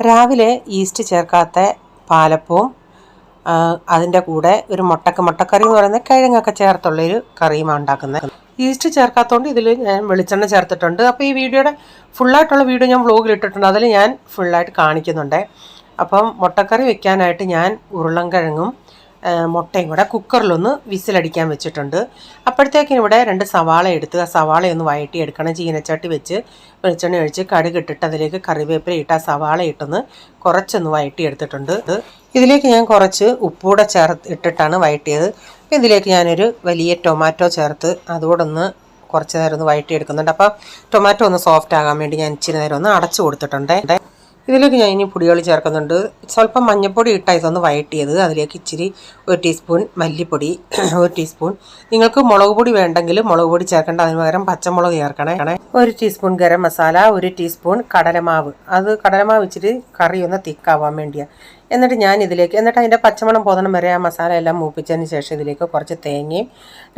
രാവിലെ ഈസ്റ്റ് ചേർക്കാത്ത പാലപ്പവും അതിന്റെ കൂടെ ഒരു മുട്ടക്ക മുട്ടക്കറി എന്ന് പറയുന്നത് കിഴങ്ങൊക്കെ ചേർത്തുള്ളൊരു കറിയുമാണ് ഉണ്ടാക്കുന്നത്. ഈസ്റ്റ് ചേർക്കാത്തതുകൊണ്ട് ഇതിൽ ഞാൻ വെളിച്ചെണ്ണ ചേർത്തിട്ടുണ്ട്. അപ്പോൾ ഈ വീഡിയോയുടെ ഫുള്ളായിട്ടുള്ള വീഡിയോ ഞാൻ വ്ളോഗിൽ ഇട്ടിട്ടുണ്ട്. അതിൽ ഞാൻ ഫുള്ളായിട്ട് കാണിക്കുന്നുണ്ട്. അപ്പം മുട്ടക്കറി വെക്കാനായിട്ട് ഞാൻ ഉരുളൻകിഴങ്ങും മുട്ടയും കൂടെ കുക്കറിലൊന്ന് വിസിലടിക്കാൻ വെച്ചിട്ടുണ്ട്. അപ്പോഴത്തേക്കിനും ഇവിടെ രണ്ട് സവാള എടുത്ത് ആ സവാളയൊന്ന് വഴറ്റി എടുക്കണം. ചീനച്ചട്ടി വെച്ച് വെളിച്ചെണ്ണ ഒഴിച്ച് കടുക് ഇട്ടിട്ട് അതിലേക്ക് കറിവേപ്പില ഇട്ട് ആ സവാള ഇട്ടൊന്ന് കുറച്ചൊന്ന് വഴറ്റി എടുത്തിട്ടുണ്ട്. ഇതിലേക്ക് ഞാൻ കുറച്ച് ഉപ്പൂടെ ചേർത്ത് ഇട്ടിട്ടാണ് വഴറ്റിയത്. അപ്പോൾ ഇതിലേക്ക് ഞാനൊരു വലിയ ടൊമാറ്റോ ചേർത്ത് അതുകൂടൊന്ന് കുറച്ച് നേരം ഒന്ന് വഴറ്റി എടുക്കുന്നുണ്ട് അപ്പോൾ ടൊമാറ്റോ ഒന്ന് സോഫ്റ്റ് ആകാൻ വേണ്ടി ഞാൻ ഇച്ചിരി നേരം ഒന്ന് അടച്ചു കൊടുത്തിട്ടുണ്ട്. ഇതിലേക്ക് ഞാൻ ഇനി പൊടികൾ ചേർക്കുന്നുണ്ട്. സ്വല്പം മഞ്ഞൾപ്പൊടി ഇട്ടായിരുന്നു ഇതൊന്ന് വഴറ്റിയത്. അതിലേക്ക് ഇച്ചിരി ഒരു ടീസ്പൂൺ മല്ലിപ്പൊടി ഒരു ടീസ്പൂൺ. നിങ്ങൾക്ക് മുളക് പൊടി വേണ്ടെങ്കിൽ മുളക് പൊടി ചേർക്കേണ്ട. അതിന് പകരം പച്ചമുളക് ചേർക്കണേ. ഒരു ടീസ്പൂൺ ഗരം മസാല ഒരു ടീസ്പൂൺ കടലമാവ്. അത് കടലമാവ് ഇച്ചിരി കറി ഒന്ന് തിക്കാവാൻ വേണ്ടിയാണ് എന്നിട്ട് ഞാൻ ഇതിലേക്ക് എന്നിട്ട് അതിന്റെ പച്ചമണം പോകുന്ന വരെ ആ മസാല എല്ലാം മൂപ്പിച്ചതിന് ശേഷം ഇതിലേക്ക് കുറച്ച് തേങ്ങയും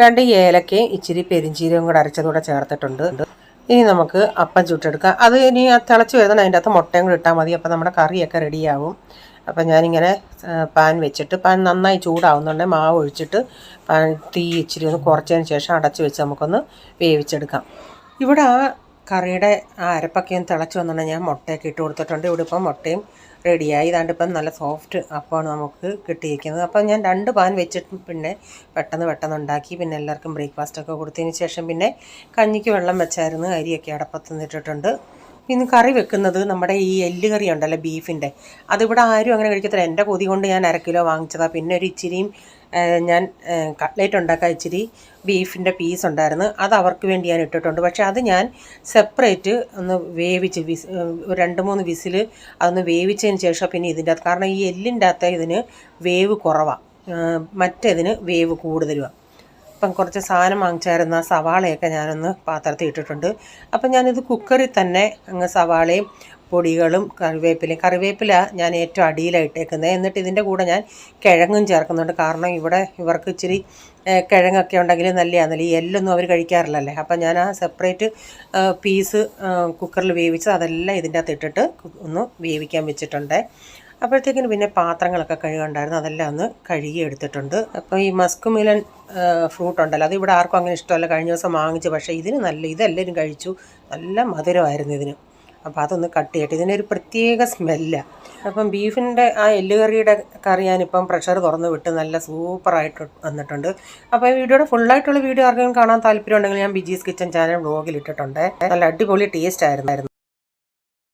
രണ്ട് ഏലക്കയും ഇച്ചിരി പെരിഞ്ചീരവും കൂടെ അരച്ചതുകൂടെ ചേർത്തിട്ടുണ്ട്. ഇനി നമുക്ക് അപ്പം ചുട്ടെടുക്കാം. അത് ഇനി തിളച്ച് വരുന്നത് അതിന്റെ അകത്ത് മുട്ടയും കൂടി ഇട്ടാൽ മതി. അപ്പോൾ നമ്മുടെ കറിയൊക്കെ റെഡിയാവും. അപ്പം ഞാനിങ്ങനെ പാൻ വെച്ചിട്ട് പാൻ നന്നായി ചൂടാവുന്നുണ്ടെങ്കിൽ മാവ് ഒഴിച്ചിട്ട് പാൻ തീ ഇച്ചിരി ഒന്ന് കുറച്ചതിന് ശേഷം അടച്ച് വെച്ച് നമുക്കൊന്ന് വേവിച്ചെടുക്കാം. ഇവിടെ കറിയുടെ ആ അരപ്പൊക്കെയും തിളച്ച് വന്നിട്ടുണ്ട് ഞാൻ മുട്ടയൊക്കെ ഇട്ട് കൊടുത്തിട്ടുണ്ട്. ഇവിടെ ഇപ്പം മുട്ടയും റെഡിയായി. ഇതാണ്ട് ഇപ്പം നല്ല സോഫ്റ്റ് അപ്പമാണ് നമുക്ക് കിട്ടിയിരിക്കുന്നത്. അപ്പം ഞാൻ രണ്ട് പാൻ വെച്ചിട്ട് പിന്നെ പെട്ടെന്ന് പെട്ടെന്ന് ഉണ്ടാക്കി. പിന്നെ എല്ലാവർക്കും ബ്രേക്ക്ഫാസ്റ്റ് ഒക്കെ കൊടുത്തതിന് ശേഷം പിന്നെ കഞ്ഞിക്ക് വെള്ളം വെച്ചായിരുന്നു. അരിയൊക്കെ അടപ്പത്ത് നിന്നിട്ടിട്ടുണ്ട്. ഇന്ന് കറി വെക്കുന്നത് നമ്മുടെ ഈ എല്ല് കറി ഉണ്ടല്ലോ ബീഫിന്റെ. അതിവിടെ ആരും അങ്ങനെ കഴിക്കത്തില്ല. എന്റെ കൊതി കൊണ്ട് ഞാൻ അര കിലോ വാങ്ങിച്ചതാണ് പിന്നെ ഒരു ഇച്ചിരിയും ഞാൻ കട്ട്ലേറ്റ് ഉണ്ടാക്കാൻ ഇച്ചിരി ബീഫിന്റെ പീസ് ഉണ്ടായിരുന്നു. അത് അവർക്ക് വേണ്ടി ഞാൻ ഇട്ടിട്ടുണ്ട്. പക്ഷേ അത് ഞാൻ സെപ്പറേറ്റ് ഒന്ന് വേവിച്ച് വിസ് രണ്ട് മൂന്ന് വിസിൽ അതൊന്ന് വേവിച്ചതിന് ശേഷം പിന്നെ ഇതിന്റെ അകത്ത്. കാരണം ഈ എല്ലിന്റെ അകത്ത് ഇതിന് വേവ് കുറവാണ് മറ്റേതിന് വേവ് കൂടുതലുമാണ് അപ്പം കുറച്ച് സാധനം വാങ്ങിച്ചായിരുന്നു. ആ സവാളയൊക്കെ ഞാനൊന്ന് പാത്രത്തിൽ ഇട്ടിട്ടുണ്ട്. അപ്പം ഞാനിത് കുക്കറിൽ തന്നെ അങ്ങ് സവാളയും പൊടികളും കറിവേപ്പിലയും കറിവേപ്പില ഞാൻ ഏറ്റവും അടിയിലായിട്ടേക്കുന്നത്. എന്നിട്ട് ഇതിന്റെ കൂടെ ഞാൻ കിഴങ്ങും ചേർക്കുന്നുണ്ട്. കാരണം ഇവിടെ ഇവർക്ക് ഇച്ചിരി കിഴങ്ങൊക്കെ ഉണ്ടെങ്കിൽ നല്ലതാണല്ലോ ഈ എല്ലൊന്നും അവർ കഴിക്കാറില്ലല്ലേ. അപ്പം ഞാൻ ആ സെപ്പറേറ്റ് പീസ് കുക്കറിൽ വേവിച്ച് അതെല്ലാം ഇതിന്റെ അകത്ത് ഇട്ടിട്ട് ഒന്ന് വേവിക്കാൻ വെച്ചിട്ടുണ്ട്. അപ്പോഴത്തേക്കിന് പിന്നെ പാത്രങ്ങളൊക്കെ കഴുകണ്ടായിരുന്നു. അതെല്ലാം ഒന്ന് കഴുകി എടുത്തിട്ടുണ്ട്. അപ്പോൾ ഈ മസ്ക് മിലൻ ഫ്രൂട്ട് ഉണ്ടല്ലോ അത് ഇവിടെ ആർക്കും അങ്ങനെ ഇഷ്ടമല്ല. കഴിഞ്ഞ ദിവസം വാങ്ങിച്ചു പക്ഷേ ഇതിന് നല്ല ഇതെല്ലാവരും കഴിച്ചു. നല്ല മധുരമായിരുന്നു ഇതിന്. അപ്പോൾ അതൊന്ന് കട്ട് ചെയ്യട്ടെ. ഇതിനൊരു പ്രത്യേക സ്മെല്ലാണ് അപ്പം ബീഫിന്റെ ആ എല്ലുകറിയുടെ കറി ഞാനിപ്പം പ്രഷർ തുറന്ന് വിട്ട് നല്ല സൂപ്പറായിട്ട് വന്നിട്ടുണ്ട്. അപ്പോൾ ഈ വീഡിയോയുടെ ഫുള്ളായിട്ടുള്ള വീഡിയോ ആർക്കെങ്കിലും കാണാൻ താല്പര്യം ഉണ്ടെങ്കിൽ ഞാൻ ബിജീസ് കിച്ചൻ ചാനൽ വ്ളോഗിൽ ഇട്ടിട്ടുണ്ട്. നല്ല അടിപൊളി ടേസ്റ്റ് ആയിരുന്നു.